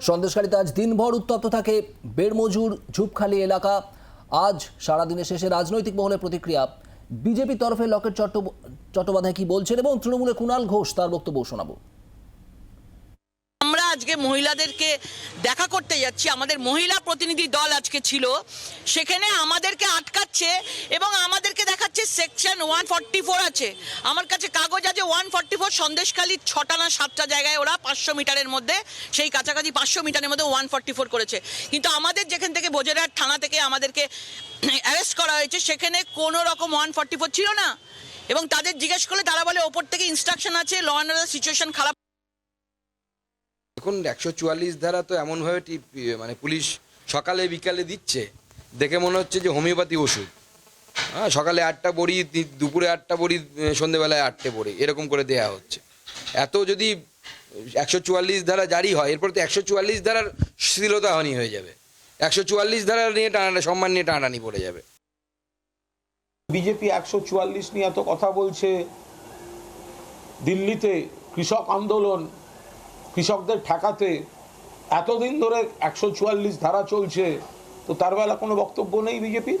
সন্দেশখালীতে আজ দিনভর উত্তপ্ত থাকে বেড়মজুর ঝুপখালি এলাকা। আজ সারাদিনের শেষে রাজনৈতিক মহলের প্রতিক্রিয়া। বিজেপির তরফে লকেট চট্ট চট্টোপাধ্যায় কি বলছেন এবং তৃণমূলের কুণাল ঘোষ তার বক্তব্য শোনাবো। আমরা আজকে মহিলাদেরকে দেখা করতে যাচ্ছি। আমাদের মহিলা প্রতিনিধি দল আজকে ছিল। সেখানে আমাদেরকে আটকাচ্ছে এবং আমাদেরকে সেকশন ওয়ান ফর্টি ফোর আছে। আমার কাছে কাগজ আছে ওয়ান ফর্টি ফোর সন্দেশখালীর ছটা না সাতটা জায়গায় ওরা পাঁচশো মিটারের মধ্যে, সেই কাছাকাছি পাঁচশো মিটারের মধ্যে ওয়ান ফর্টি ফোর করেছে। কিন্তু আমাদের যেখান থেকে বোজেরহাট থানা থেকে আমাদেরকে অ্যারেস্ট করা হয়েছে, সেখানে কোনো রকম ওয়ান ফর্টি ফোর ছিল না। এবং তাদের জিজ্ঞেস করলে তারা বলে, ওপর থেকে ইনস্ট্রাকশন আছে ল অ্যান্ড অর্ডার সিচুয়েশন খারাপ। এখন একশো চুয়াল্লিশ ধারা তো এমনভাবে মানে পুলিশ সকালে বিকালে দিচ্ছে, দেখে মনে হচ্ছে যে হোমিওপ্যাথি ওষুধ। হ্যাঁ সকালে আটটা বড়ি দুপুরে আটটা বড়ি সন্ধেবেলায় আটটে বড়ি এরকম করে দেয়া হচ্ছে। এত যদি একশো চুয়াল্লিশ ধারা জারি হয়, এরপর তো একশো চুয়াল্লিশ ধারার শ্লীলতাহানি হয়ে যাবে। একশো চুয়াল্লিশ ধারা নিয়ে টানা সম্মান নিয়ে টানাটানি পড়ে যাবে। বিজেপি একশো চুয়াল্লিশ নিয়ে এত কথা বলছে, দিল্লিতে কৃষক আন্দোলন, কৃষকদের ঠেকাতে এতদিন ধরে একশো চুয়াল্লিশ ধারা চলছে, তো তার বেলা কোনো বক্তব্য নেই বিজেপির?